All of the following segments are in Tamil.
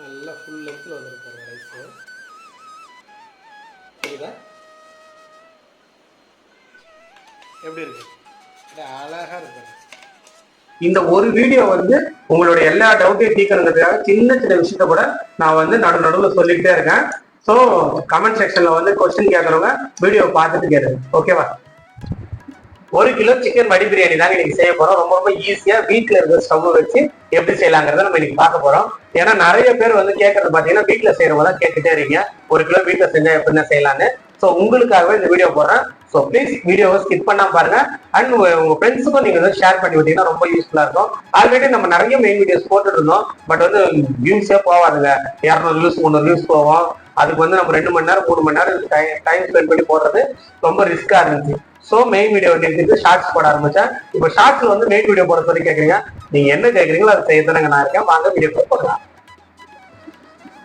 நல்லா ஃபுல் லென்த்தில் வந்திருக்காரு ரைஸு புரியுதா? எப்படி இருக்கு? அழகாக இருக்கு. இந்த ஒரு வீடியோ வந்து உங்களுடைய எல்லா டவுட்டையும் தீக்கணுங்கிறதுக்காக சின்ன சின்ன விஷயத்த கூட நான் வந்து நடு நடுவில் சொல்லிக்கிட்டே இருக்கேன். ஸோ கமெண்ட் செக்ஷனில் வந்து கொஸ்டின் கேட்குறவங்க வீடியோ பார்த்துட்டு கேளுங்க. ஓகேவா ஒரு கிலோ சிக்கன் மடி பிரியாணி தாங்க இன்னைக்கு செய்ய போறோம். ரொம்ப ரொம்ப ஈஸியா வீட்டுல இருக்கிற ஸ்டவ் வச்சு எப்படி செய்யலாங்கிறத நம்ம இன்னைக்கு பார்க்க போறோம். ஏன்னா நிறைய பேர் வந்து கேட்கறது பாத்தீங்கன்னா வீட்டுல செய்யறவங்க தான் கேட்டுட்டே இருக்கீங்க. ஒரு கிலோ வீட்டுல செஞ்சா எப்படின்னா செய்யலான்னு ஸோ உங்களுக்காகவே இந்த வீடியோ போடுறேன். ஸோ ப்ளீஸ் வீடியோவை ஸ்கிப் பண்ணாம பாருங்க. அண்ட் உங்க ஃப்ரெண்ட்ஸுக்கும் நீங்க வந்து ஷேர் பண்ணி விட்டீங்கன்னா ரொம்ப யூஸ்ஃபுல்லா இருக்கும். ஆல்ரெடி நம்ம நிறைய மெயின் வீடியோஸ் போட்டுட்டு இருந்தோம். பட் வந்து வியூஸே போவாதுங்க இரநூறு வியூஸ் முந்நூறு வியூஸ் போவோம். அதுக்கு வந்து நம்ம ரெண்டு மணி நேரம் மூணு மணி நேரம் டைம் ஸ்பெண்ட் பண்ணி போடுறது ரொம்ப ரிஸ்கா இருந்துச்சு. ஸோ மெயின் வீடியோ நிறுத்திட்டு ஷார்ட்ஸ் போட ஆரம்பிச்சேன். இப்போ ஷார்ட்ஸ்ல வந்து மெயின் வீடியோ போட சொல்லி கேட்குறீங்க நீங்க என்ன கேட்குறீங்களோ அதை செய்ய தானங்க நான் இருக்கேன். வாங்க வீடியோ போடலாம்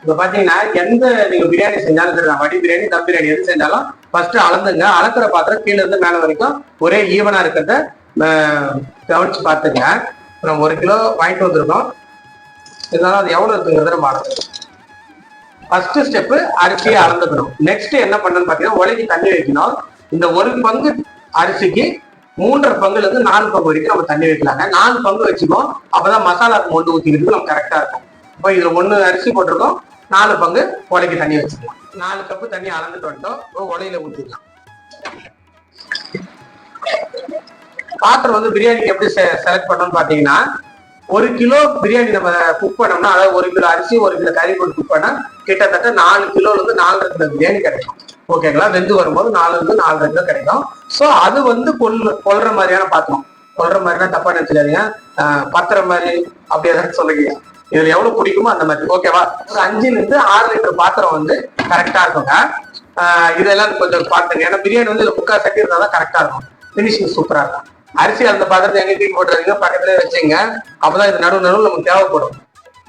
இப்போ பாத்தீங்கன்னா எந்த நீங்க பிரியாணி செஞ்சாலும் சரி வடி பிரியாணி தம் பிரியாணி எது செஞ்சாலும் ஃபர்ஸ்ட் அளந்துங்க. அளக்குற பாத்திரம் கீழே இருந்து மேல வரைக்கும் ஒரே ஈவனா இருக்கிறத கவனிச்சு பார்த்துங்க. நம்ம ஒரு கிலோ வாங்கிட்டு வந்திருக்கோம். இருந்தாலும் அது எவ்வளவு இருக்குங்கிறத நம்ம அளந்து ஃபர்ஸ்ட் ஸ்டெப் அரிசியை அளந்துக்கணும். நெக்ஸ்ட் என்ன பண்ணணும்னு பாத்தீங்கன்னா உலகி தண்ணி வைக்கணும். இந்த ஒரு பங்கு அரிசிக்கு மூன்றரை பங்குல இருந்து நாலு பங்கு வரைக்கும் நம்ம தண்ணி வைக்கலாங்க. நாலு பங்கு வச்சுக்கோம் அப்பதான் மசாலா ஒன்று ஊற்றிக்கிறதுக்கு நம்ம கரெக்டா இருக்கும். இப்போ இதுல ஒண்ணு அரிசி போட்டிருக்கோம். நாலு பங்கு உலைக்கு தண்ணி வச்சுக்கலாம் நாலு கப்பு தண்ணி அளந்துட்டு வந்துட்டோம். உலையில ஊற்றிக்கலாம் பாத்திரம் வந்து பிரியாணிக்கு எப்படி செலக்ட் பண்ணோம்னு பாத்தீங்கன்னா ஒரு கிலோ பிரியாணி நம்ம குக் பண்ணோம்னா அதாவது ஒரு கிலோ அரிசி ஒரு கிலோ கறி போட்டு குக் பண்ணா கிட்டத்தட்ட நாலு கிலோல இருந்து நாலு கிலோ பிரியாணி கிடைக்கும். ஓகேங்களா? வெந்து வரும்போது நாலு இருந்து நாலு ரெண்டு கிடைக்கும். ஸோ அது வந்து கொல் கொல்ற மாதிரியான பாத்திரம். கொல்ற மாதிரினா தப்பா நினைச்சுக்காதீங்க. பத்திர மாதிரி அப்படி ஏதாவது சொல்லுங்க. இதுல எவ்வளவு பிடிக்குமோ அந்த மாதிரி. ஓகேவா? ஒரு அஞ்சுல இருந்து ஆறு லிட்டர் பாத்திரம் வந்து கரெக்டா இருக்குங்க. ஆஹ் இதெல்லாம் கொஞ்சம் பாத்துங்க. ஏன்னா பிரியாணி வந்து இதுல முக்கால் சட்டி இருந்தா தான் கரெக்டா இருக்கும். ஃபினிஷிங் சூப்பரா இருக்கும். அரிசி அந்த பாத்திரத்தை எங்க தூக்கி போட்டுறீங்க பக்கத்துல வச்சுங்க. அப்பதான் இது நடுவு நடுவில் நமக்கு தேவைப்படும்.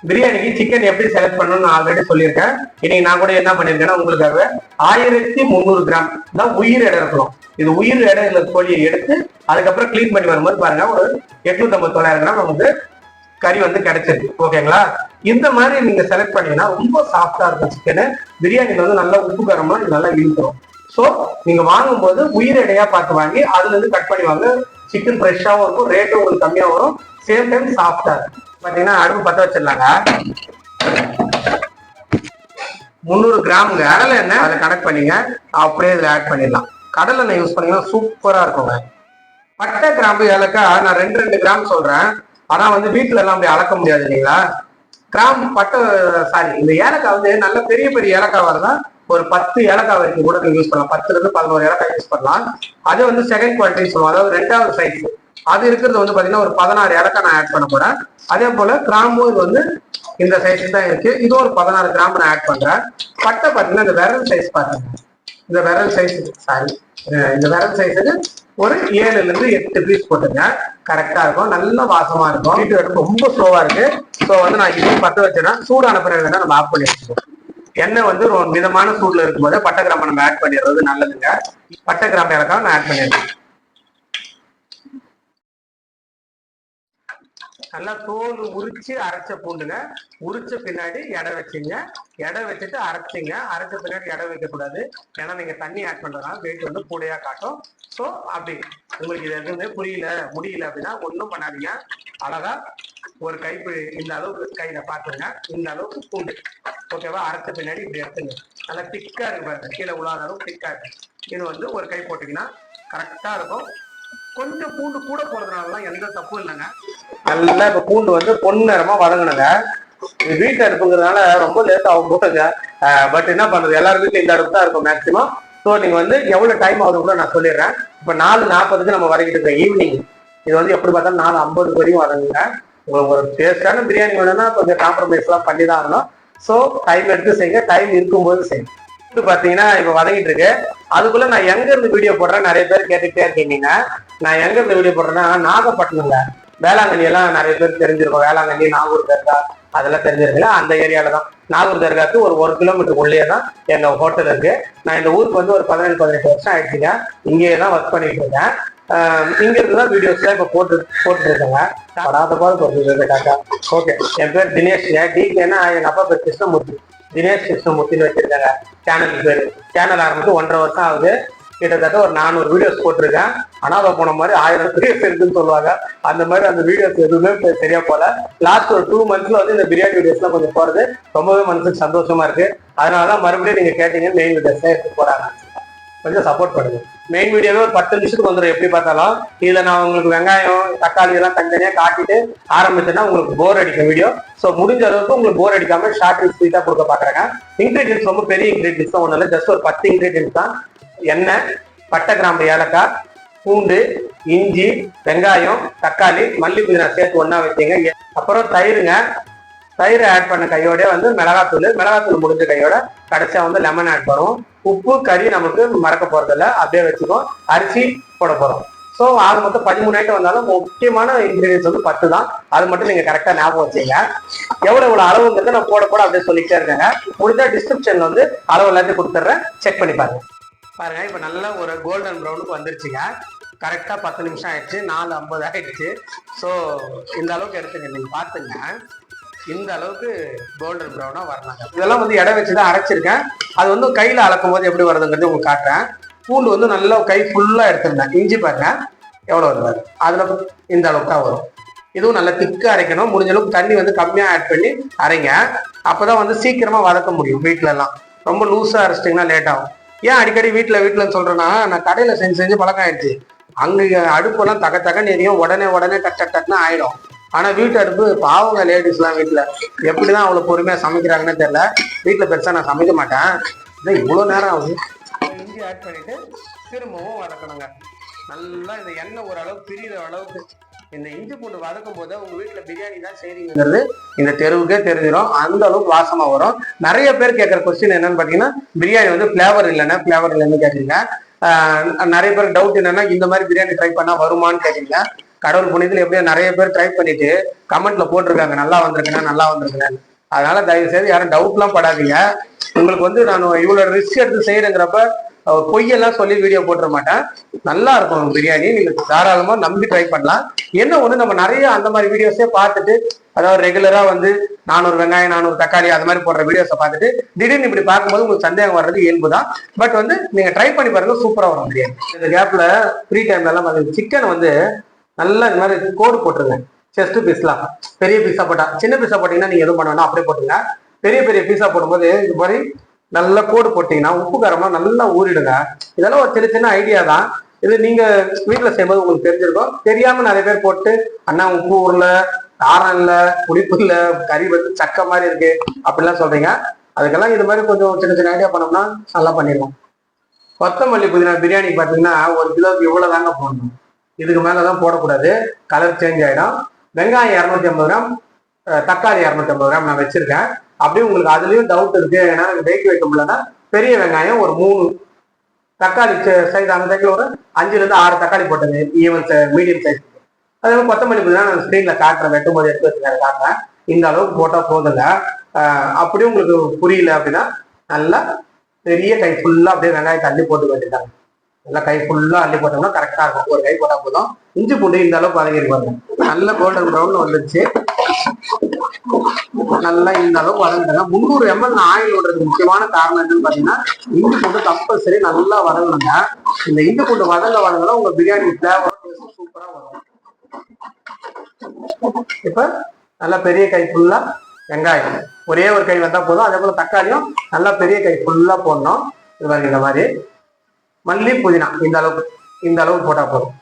பிரியாணிக்கு சிக்கன் எப்படி செலக்ட் பண்ணணும்னு நான் ஆல்ரெடி சொல்லியிருக்கேன். இன்னைக்கு நான் கூட என்ன பண்ணியிருக்கேன்னா உங்களுக்காக ஆயிரத்தி முந்நூறு கிராம் தான் உயிர் எடை இருக்கணும். இது உயிர் எடை உள்ள கோழியை எடுத்து அதுக்கப்புறம் கிளீன் பண்ணி வரும்போது பாருங்க ஒரு எட்நூத்தி ஐம்பது தொள்ளாயிரம் கிராம் நமக்கு கறி வந்து கிடைச்சிருக்கு. ஓகேங்களா இந்த மாதிரி நீங்க செலக்ட் பண்ணீங்கன்னா ரொம்ப சாஃப்டா இருக்கும் சிக்கனு பிரியாணில வந்து நல்லா உப்பு கரமா நல்லா இழுத்துரும். ஸோ நீங்க வாங்கும்போது உயிர் எடையா பார்த்து வாங்கி அதுல இருந்து கட் பண்ணி வாங்க. சிக்கன் ஃப்ரெஷ்ஷாகவும் இருக்கும் ரேட்டும் உங்களுக்கு கம்மியா வரும். சேம் டைம் சாஃப்டா இருக்கும். பாத்தீங்கன்னா அடுப்பு பத்த வச்சிடலாங்க. முந்நூறு கிராமுங்க. கடலை எண்ணெய் அதை கனெக்ட் பண்ணிங்க. அப்படியே இதில் ஆட் பண்ணிடலாம். கடலை எண்ணெய் யூஸ் பண்ணீங்கன்னா சூப்பராக இருக்குங்க. பட்டை கிராம்பு ஏலக்காய் நான் ரெண்டு ரெண்டு கிராம் சொல்கிறேன் ஆனால் வந்து வீட்டுல எல்லாம் அப்படி அளக்க முடியாது இல்லைங்களா? கிராம் பட்டை சாரி இந்த ஏலக்காய் வந்து நல்ல பெரிய பெரிய ஏலக்காய் வரதான் ஒரு பத்து ஏலக்காய் வரைக்கும் கூட நீங்க யூஸ் பண்ணலாம். பத்துல இருந்து பதினோரு ஏலக்காய் யூஸ் பண்ணலாம். அது வந்து செகண்ட் குவாலிட்டி சொல்லுவோம் அதாவது ரெண்டாவது சைஸ் அது இருக்கிறது வந்து பாத்தீங்கன்னா ஒரு பதினாறு ஏலக்காய் நான் ஆட் பண்ண போறேன். அதே போல கிராம்பு இது வந்து இந்த சைஸ் தான் இருக்கு. இது ஒரு பதினாறு கிராம் நான் ஆட் பண்றேன். பட்டை பாத்தீங்கன்னா இந்த விரல் சைஸ் பாருங்க. இந்த விரல் சைஸ் சாரி இந்த விரல் சைஸுக்கு ஒரு ஏழுல இருந்து எட்டு பீஸ் போட்டுங்க. கரெக்டா இருக்கும். நல்ல வாசமா இருக்கும். வீட்டு ரொம்ப ஸ்லோவா இருக்கு. ஸோ வந்து நான் இதையும் பத்த வச்சேன்னா சூடான பிறகு வேணா நம்ம ஆஃப் பண்ணி வச்சுக்கோம் எண்ணெய் வந்து மிதமான சூட்ல இருக்கும்போது பட்டை கிராம நம்ம ஆட் பண்ணிடுறது நல்லதுங்க. பட்டை கிராம இலக்கம் நான் ஆட் பண்ணிடுறேன். நல்லா தோல் உரிச்சு அரைச்ச பூண்டுங்க. உரிச்ச பின்னாடி எடை வச்சுங்க. எடை வச்சுட்டு அரைச்சிங்க. அரைச்ச பின்னாடி எடை வைக்கக்கூடாது. ஏன்னா நீங்க தண்ணி ஆட் பண்றதுனால வெயிட் வந்து கூடையா காட்டும். ஸோ அப்படி. உங்களுக்கு இது எதுவுமே புரியல முடியல அப்படின்னா ஒன்றும் பண்ணாதீங்க. அழகா ஒரு கைப்பு இந்த அளவுக்கு கையில பாத்துருங்க. இந்த அளவுக்கு பூண்டு. ஓகேவா அரைச்ச பின்னாடி இப்படி எடுத்துங்க. நல்லா திக்கா இருக்கு பாருங்க. கீழே உள்ளாத அளவுக்கு திக்கா இருக்கு. இது வந்து ஒரு கை போட்டீங்கன்னா கரெக்டா இருக்கும். கொஞ்சம் பூண்டு கூட போறதுனாலலாம் எந்த தப்பும் இல்லைங்க. நல்லா இப்ப பூண்டு வந்து பொன்னிறமா வதங்கணுங்க. வீட்டு அடுப்புங்கிறதுனால ரொம்ப லேட் ஆகும் போட்டுங்க பட் என்ன பண்றது? எல்லாரும் வீட்டுல இந்த அடுப்பு தான் இருக்கும் மேக்சிமம் ஸோ நீங்க வந்து எவ்வளவு டைம் ஆகுது கூட நான் சொல்லிடுறேன். இப்ப நாலு நாற்பதுக்கு நம்ம வரைக்கிட்டு இருக்கோம் ஈவினிங் இது வந்து எப்படி பார்த்தாலும் நாலு ஐம்பது வரையும் வதங்குங்க. உங்களுக்கு ஒரு டேஸ்டான பிரியாணி வேணும்னா கொஞ்சம் காம்ப்ரமைஸ் எல்லாம் பண்ணி தான் ஆகணும். ஸோ டைம் எடுத்து செய்யுங்க. டைம் இருக்கும்போது செய்யுங்க. பாத்தீங்கன்னா இப்ப வதங்கிட்டு இருக்கு. அதுக்குள்ள நான் எங்க இருந்து வீடியோ போடுறேன் நிறைய பேர் கேட்டுக்கிட்டே இருக்கீங்க நான் எங்க இருந்து வீடியோ போடுறேன்னா நாகப்பட்டினம்ல. வேளாங்கண்ணி எல்லாம் நிறைய பேர் தெரிஞ்சிருக்கோம். வேளாங்கண்ணி நாகூர் தர்கா அதெல்லாம் தெரிஞ்சிருக்குல்ல? அந்த ஏரியால தான். நாகூர் தர்காக்கு ஒரு ஒரு கிலோமீட்டர் உள்ளே தான் எங்க ஹோட்டல் இருக்கு. நான் இந்த ஊருக்கு வந்து ஒரு பதினேழு பதினெட்டு வருஷம் ஆயிடுச்சுங்க இங்கேயே தான் ஒர்க் பண்ணிட்டு இருக்கேன். ஆஹ் இங்க இருந்துதான் தான் வீடியோஸ்லாம் இப்போ போட்டு போட்டுட்டு இருக்காங்க படாத பாடு போட்டு காக்கா. ஓகே என் பேர் தினேஷ். டிகேன்னா எங்க அப்பா பேர் கிருஷ்ணமூர்த்தி. தினேஷ் கிருஷ்ணமூர்த்தின்னு வச்சிருக்காங்க. சேனல் பேர் சேனல் ஆரம்பிச்சு ஒன்றரை வருஷம் ஆகுது. கிட்டத்தட்ட ஒரு நானூறு வீடியோஸ் போட்டிருக்கேன். அனாதை போன மாதிரி ஆயிரம் வீடியோஸ் இருக்குன்னு சொல்லுவாங்க. அந்த மாதிரி அந்த வீடியோஸ் எதுவுமே சரியா போல. லாஸ்ட் ஒரு டூ மந்த்ஸ்ல வந்து இந்த பிரியாணி வீடியோஸ்லாம் கொஞ்சம் போறது ரொம்பவே மனசுக்கு சந்தோஷமா இருக்கு. அதனாலதான் மறுபடியும் நீங்க கேட்டீங்கன்னு மெயின் வீடியோஸ் எடுத்து போறாங்க. கொஞ்சம் சப்போர்ட் பண்ணுங்க. மெயின் வீடியோவே ஒரு பத்து நிமிஷத்துக்கு வந்துடும் எப்படி பார்த்தாலும் இதுல நான் உங்களுக்கு வெங்காயம் தக்காளி எல்லாம் தனித்தனியா காட்டிட்டு ஆரம்பிச்சேன்னா உங்களுக்கு போர் அடிக்கும் வீடியோ ஸோ முடிஞ்ச அளவுக்கு உங்களுக்கு போர் அடிக்காம ஷார்ட் அண்ட் ஸ்வீட்டா கொடுக்க பார்க்குறேங்க. இன்கிரீடியன்ஸ் ரொம்ப பெரிய இன்கிரீடியன்ஸ் தான் ஒன்றும் இல்லை. ஜஸ்ட் ஒரு பத்து இன்கிரீடியன்ஸ் தான். எண்ணெய் பட்டை கிராம்பு ஏலக்காய் பூண்டு இஞ்சி வெங்காயம் தக்காளி மல்லி புதினா சேர்த்து ஒன்றா வச்சீங்க. அப்புறம் தயிருங்க. தயிரை ஆட் பண்ண கையோட வந்து மிளகாத்தூள். மிளகாத்தூள் முடிஞ்ச கையோட கடைசியா வந்து லெமன் ஆட் பண்ணுவோம். உப்பு கறி நமக்கு மறக்க போறதில்ல. அப்படியே வச்சுக்கோம். அரிசி போட போறோம். ஸோ ஆக மொத்தம் பதிமூணு ஐட்டம் வந்தாலும் முக்கியமான இன்கிரீடியன்ஸ் வந்து பத்து தான். அது மட்டும் நீங்க கரெக்டா ஞாபகம் வச்சுங்க எவ்வளவு எவ்வளவு அளவுங்கிறத நான் போட போட அப்படியே சொல்லிக்கிட்டே இருக்கேங்க. முடிஞ்சா டிஸ்கிரிப்ஷன்ல வந்து அளவு எல்லாத்தையும் கொடுத்துட்றேன். செக் பண்ணி பாருங்க. பாருங்க இப்ப நல்லா ஒரு கோல்டன் ப்ரௌனுக்கு வந்துருச்சுங்க. கரெக்டாக பத்து நிமிஷம் ஆயிடுச்சு. நாலு ஐம்பது ஆயிடுச்சு. ஸோ இந்த அளவுக்கு எடுத்துங்க. நீங்கள் பார்த்துங்க இந்த அளவுக்கு கோல்டன் ப்ரௌனா வரலாங்க இதெல்லாம் வந்து எடை வச்சு தான் அரைச்சிருக்கேன். அது வந்து கையில அளக்கும் போது எப்படி வருதுங்கிறது உங்களுக்கு காட்டுறேன். பூண்டு வந்து நல்லா கை ஃபுல்லா எடுத்திருந்தேன். இஞ்சி பாருங்க. எவ்வளவு வருவாரு அதுல இந்த அளவுக்கு தான் வரும். இதுவும் நல்லா திக்கா அரைக்கணும். முடிஞ்ச அளவுக்கு தண்ணி வந்து கம்மியா ஆட் பண்ணி அரைங்க. அப்பதான் வந்து சீக்கிரமா வதக்க முடியும் வீட்டிலலாம் எல்லாம் ரொம்ப லூஸா அரைச்சிட்டிங்கன்னா லேட் ஆகும். ஏன் அடிக்கடி வீட்டில் வீட்டுலன்னு சொல்றேன்னா நான் கடையில செஞ்சு செஞ்சு பழக்கம் ஆயிடுச்சு. அங்க அடுப்பெல்லாம் தக தகன்னு எரியும். உடனே உடனே டக் டக் டக்னு ஆயிடும். ஆனா வீட்டு அடுப்பு பாவங்க லேடிஸ் எல்லாம் வீட்டுல. எப்படிதான் அவ்வளவு பொறுமையா சமைக்கிறாங்கன்னு தெரியல. வீட்டுல பெருசா நான் சமைக்க மாட்டேன். இதான் இவ்வளவு நேரம் ஆகுது. இஞ்சி ஆட் பண்ணிட்டு திரும்பவும் வதக்கணுங்க. நல்லா இந்த எண்ணெய் ஓரளவு பிரியிற அளவுக்கு இந்த இஞ்சி பூண்டு வதக்கும் போது உங்க வீட்டுல பிரியாணி தான் செய்றீங்கிறது இந்த தெருவுக்கே தெரிஞ்சிடும் அந்த அளவுக்கு வாசமா வரும். நிறைய பேர் கேட்கற கொஸ்டின் என்னன்னு பாத்தீங்கன்னா பிரியாணி வந்து பிளேவர் இல்லைன்னா பிளேவர் இல்லைன்னு கேட்டீங்க நிறைய பேர் டவுட் என்னன்னா இந்த மாதிரி பிரியாணி ட்ரை பண்ணா வருமான்னு கேட்டீங்க கடவுள் புண்ணியத்துல எப்படியோ நிறைய பேர் ட்ரை பண்ணிட்டு கமெண்ட்ல போட்டிருக்காங்க நல்லா வந்திருக்கேன் நல்லா வந்திருக்கேன் அதனால தயவு செய்து யாரும் டவுட்லாம் படாதீங்க. உங்களுக்கு வந்து நான் இவ்வளோ ரிஸ்க் எடுத்து செய்யறேங்கிறப்ப பொய்யெல்லாம் சொல்லி வீடியோ போட்டுற மாட்டேன். நல்லா இருக்கும் பிரியாணி நீங்க தாராளமா நம்பி ட்ரை பண்ணலாம். என்ன ஒண்ணு நம்ம நிறைய அந்த மாதிரி வீடியோஸே பார்த்துட்டு அதாவது ரெகுலரா வந்து நானூறு வெங்காயம் நானூறு தக்காளி அது மாதிரி போடுற வீடியோஸை பார்த்துட்டு திடீர்னு இப்படி பார்க்கும்போது உங்களுக்கு சந்தேகம் வர்றது இயல்பு தான் பட் வந்து நீங்க ட்ரை பண்ணி பாருங்க சூப்பரா வரும் பிரியாணி. இந்த கேப்ல ஃப்ரீ டைம்ல எல்லாம் சிக்கன் வந்து நல்லா இந்த மாதிரி கோடு போட்டுருங்க. செஸ்ட் பீஸ்லாம் பெரிய பீஸா போட்டா சின்ன பீஸா போட்டீங்கன்னா நீங்க எதுவும் பண்ண வேண்டாம் அப்படியே போட்டுங்க பெரிய பெரிய பீஸா போடும்போது இது மாதிரி நல்லா கோடு போட்டீங்கன்னா உப்பு காரமா நல்லா ஊறிடுங்க. இதெல்லாம் ஒரு சின்ன சின்ன ஐடியா தான். இது நீங்க வீட்டுல செய்யும்போது உங்களுக்கு தெரிஞ்சிருக்கும். தெரியாம நிறைய பேர் போட்டு அண்ணா உப்பு ஊர்ல காரம் இல்ல புளிப்பு இல்ல கறி வந்து சக்க மாதிரி இருக்கு அப்படிலாம் சொல்றீங்க. அதுக்கெல்லாம் இது மாதிரி கொஞ்சம் சின்ன சின்ன ஐடியா பண்ணோம்னா நல்லா பண்ணிடுவோம் கொத்தமல்லி புதினா பிரியாணி பார்த்தீங்கன்னா ஒரு கிலோக்கு இவ்வளவு தாங்க போடணும். இதுக்கு மேலதான் போடக்கூடாது. கலர் சேஞ்ச் ஆயிடும். வெங்காயம் இரநூத்தி ஐம்பது கிராம் தக்காளி இரநூத்தி ஐம்பது கிராம் நான் வச்சிருக்கேன். அப்படியே உங்களுக்கு அதுலயும் டவுட் இருக்கு. ஏன்னா எனக்கு வெயிட் வைக்க முடியலன்னா பெரிய வெங்காயம் ஒரு மூணு. தக்காளி சைஸ் அந்த சைஸ்ல ஒரு அஞ்சுல இருந்து ஆறு தக்காளி போட்டது. ஈவன் மீடியம் சைஸ் அதே மாதிரி கொத்தமல்லி புதினா நான் ஸ்க்ரீன்ல காட்டுறேன். வெட்டும் போது எடுத்து வச்சுக்கிறேன் காட்டுறேன். இந்த அளவுக்கு போட்டா போதுங்க அப்படியே அப்படியும் உங்களுக்கு புரியல அப்படின்னா நல்லா பெரிய கை ஃபுல்லா அப்படியே வெங்காயத்தை தள்ளி போட்டு வேண்டியதாங்க நல்லா கை ஃபுல்லா அள்ளி போட்டோம்னா கரெக்டா இருக்கும். ஒரு கை போட்டா போதும். இஞ்சி பூண்டு இந்த அளவுக்கு வதங்கி பாருங்க. நல்ல கோல்டன் ப்ரௌன் வந்துருச்சு. நல்லா இந்த அளவுக்கு வதங்கிட்டாங்க முந்நூறு எம்எல் ஆயில் விடுறதுக்கு முக்கியமான காரணம் என்னன்னு பாத்தீங்கன்னா இஞ்சி பூண்டு கம்பல்சரி நல்லா வதங்கணுங்க. இந்த இஞ்சி பூண்டு வதங்க வதங்கினா உங்க பிரியாணி ஃபிளேவர் சூப்பரா வரும். இப்ப நல்லா பெரிய கை ஃபுல்லா வெங்காயம். ஒரே ஒரு கை வந்தா போதும். அதே போல தக்காளியும் நல்லா பெரிய கை ஃபுல்லா போடணும். இது மாதிரி இந்த மாதிரி. மல்லி புதினா இந்த அளவுக்கு இந்த அளவுக்கு போட்டால் போதும்.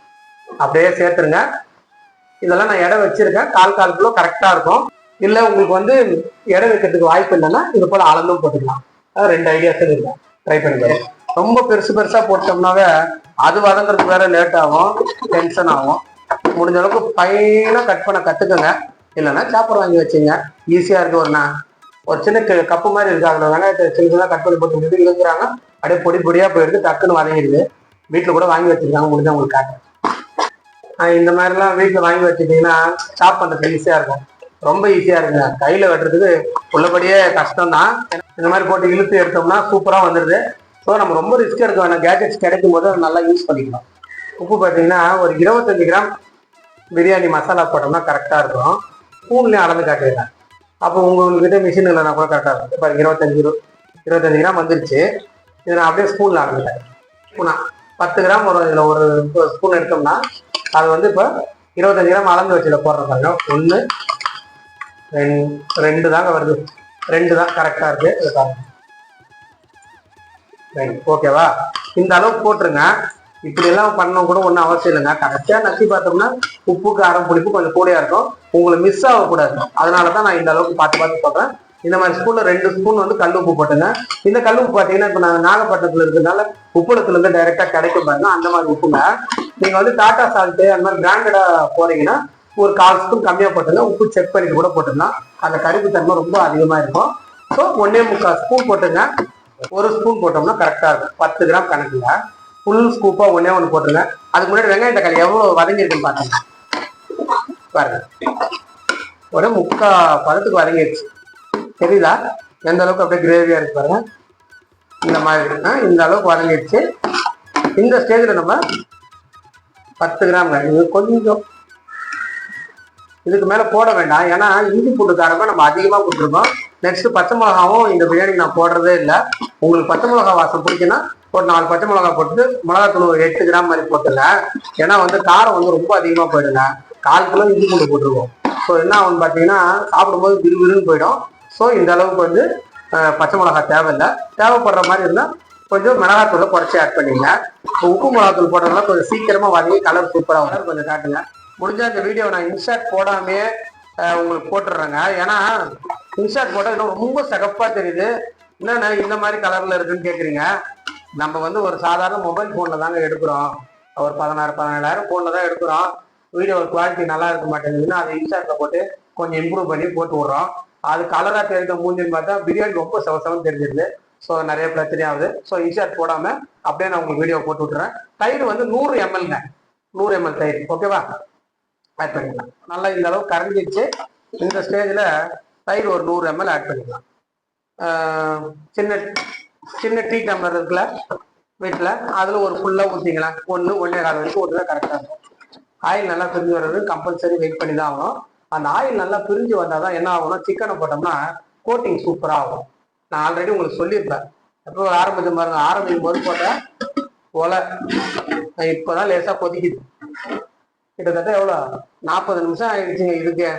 அப்படியே சேர்த்துருங்க. இதெல்லாம் நான் இடம் வச்சிருக்கேன். கால் கால் கிலோ இருக்கும். இல்லை உங்களுக்கு வந்து இடம் வைக்கிறதுக்கு வாய்ப்பு இல்லைன்னா இது போல் அளந்தும் போட்டுக்கலாம். ரெண்டு ஐடியாஸ் இருக்கு. ட்ரை பண்ணி ரொம்ப பெருசு பெருசா போட்டோம்னாவே அது வதங்குறதுக்கு வேற லேட் ஆகும். டென்ஷன் ஆகும். முடிஞ்ச அளவுக்கு ஃபைனா கட் பண்ண கற்றுக்கோங்க இல்லைன்னா சாப்பர் வாங்கி வச்சுங்க. ஈஸியாக இருக்கு ஒரு நான் ஒரு சின்ன கப்பு மாதிரி இருக்காங்க வெங்காயத்தை சின்ன சின்ன கட் பண்ணி போட்டு இருக்கிறாங்க அப்படியே பொடி பொடியா போயிடுது டக்குன்னு வதங்கிடுது. வீட்டுல கூட வாங்கி வச்சிருக்காங்க முடிஞ்சா உங்களுக்கு காட்டுறேன். இந்த மாதிரிலாம் வீட்டுல வாங்கி வச்சுட்டீங்கன்னா சாப் பண்றதுக்கு ஈஸியா இருக்கும். ரொம்ப ஈஸியா இருக்குங்க. கையில வெட்டுறதுக்கு உள்ளபடியே கஷ்டம் தான் இந்த மாதிரி போட்டு இழுத்து எடுத்தோம்னா சூப்பரா வந்துடுது ஸோ நம்ம ரொம்ப ரிஸ்க் எடுக்க வேணாம். கேஜெட்ஸ் கிடைக்கும் போது நல்லா யூஸ் பண்ணிக்கலாம். உப்பு பார்த்தீங்கன்னா ஒரு இருபத்தஞ்சு கிராம் பிரியாணி மசாலா போட்டோம்னா கரெக்டாக இருக்கும். ஸ்பூன்லேயும் அளந்து காட்டிடுறேன் அப்போ உங்ககிட்ட மிஷின் இல்லைனா கூட கரெக்டாக இருக்கும். இப்போ இருபத்தஞ்சு இருபத்தஞ்சு கிராம் வந்துருச்சு. இதை நான் அப்படியே ஸ்பூனில் அளந்துட்டேன் ஸ்பூனா பத்து கிராம் வரும் இதில் ஒரு ஸ்பூன் எடுத்தோம்னா அது வந்து இப்போ இருபத்தஞ்சு கிராம் அளந்து வச்சு இதில் போடுற பாருங்க. ஒன்று ரெண்டு ரெண்டு தாங்க வருது. ரெண்டு தான் கரெக்டாக இருக்குது இதை பாருங்க. ஓகேவா இந்த அளவுக்கு போட்டுருங்க. இப்படியெல்லாம் பண்ணணும் கூட ஒன்றும் அவசியம் இல்லைங்க. கரெக்டாக நசி பார்த்தோம்னா உப்பு காரம் புளிப்பு கொஞ்சம் கூடயா இருக்கும். உங்களுக்கு மிஸ் ஆகக்கூடாது. அதனால தான் நான் இந்த அளவுக்கு பார்த்து பார்த்து சொல்கிறேன் இந்த மாதிரி ஸ்பூன்ல ரெண்டு ஸ்பூன் வந்து கல் உப்பு போட்டுங்க. இந்த கல் உப்பு பார்த்தீங்கன்னா இப்போ நாங்கள் நாகப்பட்டினத்துல இருக்கிறதுனால உப்புளத்துல இருந்து டைரக்டா கிடைக்கும் பாருங்க. அந்த மாதிரி உப்புங்க. நீங்க வந்து டாடா சால்ட்டு அந்த மாதிரி பிராண்டடா போறீங்கன்னா ஒரு கால் ஸ்பூன் கம்மியா போட்டுங்க. உப்பு செக் பண்ணிட்டு கூட போட்டுக்கலாம். அந்த கருப்பு தன்மை ரொம்ப அதிகமா இருக்கும். ஸோ ஒன்னே முக்கால் ஸ்பூன் போட்டுங்க. ஒரு ஸ்பூன் போட்டோம்னா கரெக்டா இருக்கும். பத்து கிராம் கணக்குங்க. ஃபுல் ஸ்கூப்பா ஒன்னே ஒன்று போட்டுருங்க அதுக்கு முன்னாடி வெங்காய தக்காளி எவ்வளவு வதங்கிருக்குன்னு பாருங்க. பாருங்க. ஒரு முக்கா பதத்துக்கு வதங்கிருச்சு. தெரியுதா எந்த அளவுக்கு அப்படியே கிரேவியா இருக்கு பாருங்க. இந்த மாதிரி இருக்குன்னா இந்த அளவுக்கு வதங்கிடுச்சு. இந்த ஸ்டேஜில் நம்ம பத்து கிராம் இது கொஞ்சம். இதுக்கு மேல போட வேண்டாம். ஏன்னா இஞ்சி பூண்டு காரமாக நம்ம அதிகமா கொடுத்துருக்கோம் நெக்ஸ்ட் பச்சை மிளகாவும் இந்த பிரியாணிக்கு நான் போடுறதே இல்லை. உங்களுக்கு பச்சை மிளகா வாசம் பிடிக்குன்னா ஒரு நாலு பச்சை மிளகா போட்டு மிளகாத்தூள் ஒரு எட்டு கிராம் மாதிரி போட்டுல ஏன்னா வந்து காரம் வந்து ரொம்ப அதிகமா போயிடுங்க. கால் கிலோ இஞ்சி பூண்டு போட்டிருக்கோம். ஸோ என்ன ஆகும்னு பார்த்தீங்கன்னா சாப்பிடும்போது விறுவிறுன்னு போயிடும். ஸோ இந்த அளவுக்கு வந்து பச்சை மிளகா தேவையில்லை. தேவைப்படுற மாதிரி இருந்தால் கொஞ்சம் மிளகாத்தூளை குறைச்சி ஆட் பண்ணிங்க. உப்பு மிளகாத்தூள் போட்டோம்னா கொஞ்சம் சீக்கிரமாக வதங்கி கலர் சூப்பராக வரும். கொஞ்சம் காட்டுங்க. முடிஞ்சால் இந்த வீடியோ நான் இன்ஷாட் போடாமே உங்களுக்கு போட்டுடுறேங்க. ஏன்னா இன்ஷாட் போட்டால் இன்னும் ரொம்ப சகப்பாக தெரியுது. என்னென்ன இந்த மாதிரி கலரில் இருக்குன்னு கேட்குறீங்க நம்ம வந்து ஒரு சாதாரண மொபைல் ஃபோனில் தாங்க எடுக்கிறோம். ஒரு பதினாறு பதினேழாயிரம் ஃபோனில் தான் எடுக்கிறோம். வீடியோ குவாலிட்டி நல்லா இருக்க மாட்டேங்குதுன்னா அதை இன்ஸ்டாட்டில் போட்டு கொஞ்சம் இம்ப்ரூவ் பண்ணி போட்டு விட்றோம். அது கலராக தெரிஞ்ச மூஞ்சின்னு பார்த்தா பிரியாணி ரொம்ப சவசவம் தெரிஞ்சிருது. ஸோ நிறைய பிரச்சனையாகுது ஸோ இன்ஷாட் போடாமல் அப்படியே நான் உங்களுக்கு வீடியோ போட்டு விட்டுறேன். தயிர் வந்து நூறு எம்எல்ங்க நூறு எம்எல் தயிர். ஓகேவா ஆட் பண்ணிக்கலாம். நல்லா இந்த அளவு கரைஞ்சிச்சு இந்த ஸ்டேஜில் தயிர் ஒரு நூறு எம்எல் ஆட் பண்ணிக்கலாம். ஆஹ் சின்ன சின்ன டீ டம்ளர் இருக்குல்ல வீட்டில் அதில் ஒரு ஃபுல்லாக ஊற்றிக்கலாம் ஒன்று ஒன்றே கால் வரைக்கும் ஊற்றினா கரெக்டாக இருக்கும். ஆயில் நல்லா பிரிஞ்சு வர்றது கம்பல்சரி வெயிட் பண்ணி தான் ஆகணும். அந்த ஆயில் நல்லா பிரிஞ்சு வந்தால் தான் என்ன ஆகும்னா சிக்கனை போட்டோம்னா கோட்டிங் சூப்பராக ஆகும். நான் ஆல்ரெடி உங்களுக்கு சொல்லியிருப்பேன். எப்போ ஆரம்பிச்ச பாருங்க ஆரம்பிக்கும் போது போட்டால் ஒலை. இப்போதான் லேசாக கொதிக்குது. கிட்டத்தட்ட எவ்வளோ? நாற்பது நிமிஷம் ஆயிடுச்சுங்க இதுக்கு.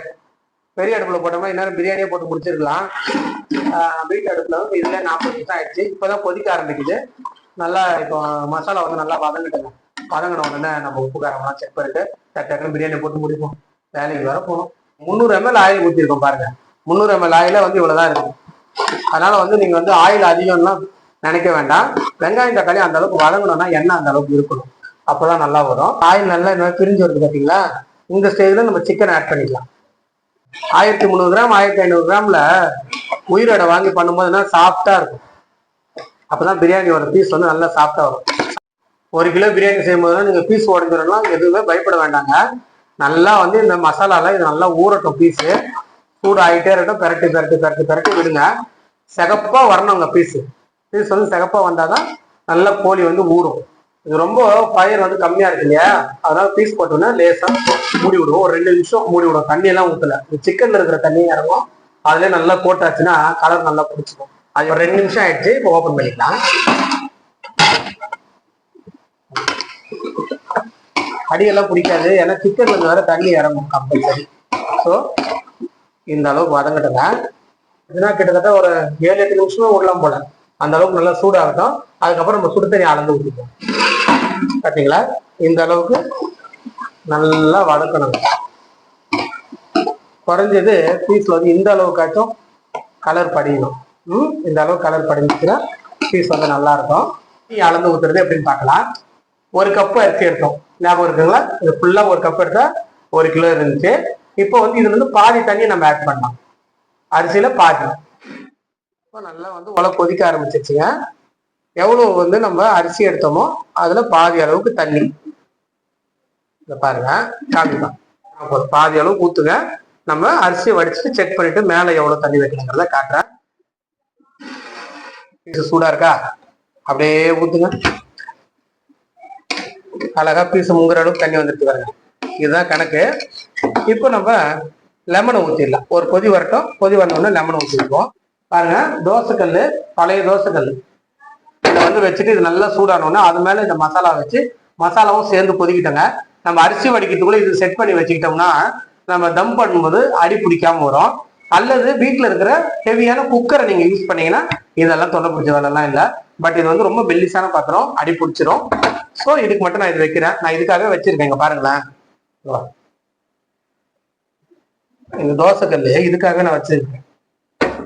பெரிய அடுப்பில் போட்டோம்னா இந்நேரம் பிரியாணியே போட்டு முடிச்சிருக்கலாம். வீட்டு அடுப்பில் வந்து இதில் நாற்பது நிமிஷம் ஆயிடுச்சு. இப்போ தான் கொதிக்க ஆரம்பிக்குது. நல்லா இப்போ மசாலா வந்து நல்லா வதங்கிட்டுங்க. வதங்கின உடனே நம்ம உப்பு காரம்லாம் செக் பண்ணிட்டு டக்குன்னு பிரியாணி போட்டு முடிப்போம். வேலைக்கு வர போகணும். முந்நூறு எம்எல் ஆயில் ஊற்றிருக்கோம் பாருங்க. முந்நூறு எம்எல் ஆயில வந்து இவ்வளோதான் இருக்கு. அதனால வந்து நீங்க வந்து ஆயில் அதிகம்லாம் நினைக்க வேண்டாம். வெங்காயம் தக்காளி அந்த அளவுக்கு வதங்கணும்னா எண்ணெய் அந்த அளவுக்கு இருக்கணும். அப்பதான் நல்லா வரும். ஆயில் நல்லா இந்த மாதிரி பிரிஞ்சு வருது பாத்தீங்களா? இந்த ஸ்டேஜ்ல நம்ம சிக்கன் ஆட் பண்ணிக்கலாம். ஆயிரத்தி முந்நூறு கிராம் ஆயிரத்தி ஐநூறு கிராம்ல உயிரோட வாங்கி பண்ணும்போதுனா சாஃப்டா இருக்கும். அப்பதான் பிரியாணியோட பீஸ் வந்து நல்லா சாஃப்டா வரும். ஒரு கிலோ பிரியாணி செய்யும்போது நீங்க பீஸ் உடஞ்சிடலாம். எதுவுமே பயப்பட வேண்டாங்க. நல்லா வந்து இந்த மசாலாலாம் இது நல்லா ஊறட்டும் பீஸு சூடாகிட்டே இருக்கட்டும் பெரட்டி பெரட்டி பெரட்டி பெரட்டி விடுங்க. சிகப்பாக வரணுங்க பீஸு பீஸ் வந்து சிகப்பாக வந்தால் தான் நல்லா கோழி வந்து ஊறும். இது ரொம்ப ஃபயர் வந்து கம்மியாக இருக்கு இல்லையா? அதனால பீஸ் போட்டோன்னா லேசாக மூடி விடுவோம். ஒரு ரெண்டு நிமிஷம் மூடி விடுவோம். தண்ணியெல்லாம் ஊற்றல சிக்கனில் இருக்கிற தண்ணி இறங்கும். அதுலேயே நல்லா போட்டாச்சுன்னா கலர் நல்லா பிடிச்சிக்கும். அது ஒரு ரெண்டு நிமிஷம் ஆயிடுச்சு. இப்போ ஓப்பன் பண்ணிக்கலாம். அடியெல்லாம் பிடிக்காது. ஏன்னா சிக்கன்ல வந்து வேற தண்ணி இறங்கும் கம்பல்சரி ஸோ இந்த அளவுக்கு வதங்கட்டுங்க இதுனா கிட்டத்தட்ட ஒரு ஏழு எட்டு நிமிஷமும் விடலாம் போல. அந்த அளவுக்கு நல்லா சூடாகட்டும். அதுக்கப்புறம் நம்ம சுடு தண்ணி அளந்து ஊற்றிப்போம் பார்த்தீங்களா இந்த அளவுக்கு நல்லா வதக்கணும். குறைஞ்சது பீஸ்ல வந்து இந்த அளவுக்காச்சும் கலர் படியணும். ம்? இந்த அளவுக்கு கலர் படிஞ்சிச்சுன்னா பீஸ் வந்து நல்லா இருக்கும். அளந்து ஊத்துறது எப்படின்னு பார்க்கலாம். ஒரு கப்பு அரிசி எடுத்தோம். ஞாபகம் இருக்குங்களா? இது ஃபுல்லா ஒரு கப் எடுத்தா ஒரு கிலோ இருந்துச்சு. இப்போ வந்து இதுல இருந்து பாதி தண்ணியை நம்ம ஆட் பண்ணலாம். அரிசியில பாதி. இப்போ நல்லா வந்து உலை கொதிக்க ஆரம்பிச்சிருச்சுங்க. எவ்வளவு வந்து நம்ம அரிசி எடுத்தோமோ அதுல பாதி அளவுக்கு தண்ணி. இதை பாருங்க. காமிக்கலாம் பாதி அளவுக்கு ஊத்துங்க. நம்ம அரிசியை வடிச்சுட்டு செக் பண்ணிட்டு மேல எவ்வளவு தண்ணி வைக்கணுங்கிறத காட்டுறேன். இது சூடா இருக்கா? அப்படியே ஊத்துங்க. அழகா பீஸ் முங்குற அளவுக்கு தண்ணி வந்துட்டு பாருங்க. இதுதான் கணக்கு. இப்போ நம்ம லெமனை ஊற்றிடலாம் ஒரு கொதி வரட்டும். கொதி வந்தோடனே லெமனை ஊற்றிடுவோம் பாருங்க தோசைக்கல் பழைய தோசைக்கல் இதை வந்து வச்சுட்டு இது நல்லா சூடானோன்னா அது மேலே இந்த மசாலா வச்சு மசாலாவும் சேர்ந்து கொதிக்கிட்டோங்க. நம்ம அரிசி வடிக்கிறதுக்குள்ள இது செட் பண்ணி வச்சுக்கிட்டோம்னா நம்ம தம் பண்ணும்போது அடி பிடிக்காம வரும். அல்லது வீட்டில் இருக்கிற ஹெவியான குக்கரை நீங்கள் யூஸ் பண்ணீங்கன்னா இதெல்லாம் தொண்டை பிடிச்ச வேலைலாம் இல்லை. பட் இது வந்து ரொம்ப பெல்லிஸான பாத்திரம் அடி பிடிச்சிரும். ஸோ இதுக்கு மட்டும் நான் இது வைக்கிறேன். நான் இதுக்காகவே வச்சிருக்கேன். இங்கே பாருங்களேன். இந்த தோசைக்கல் இதுக்காக நான் வச்சிருக்கேன்.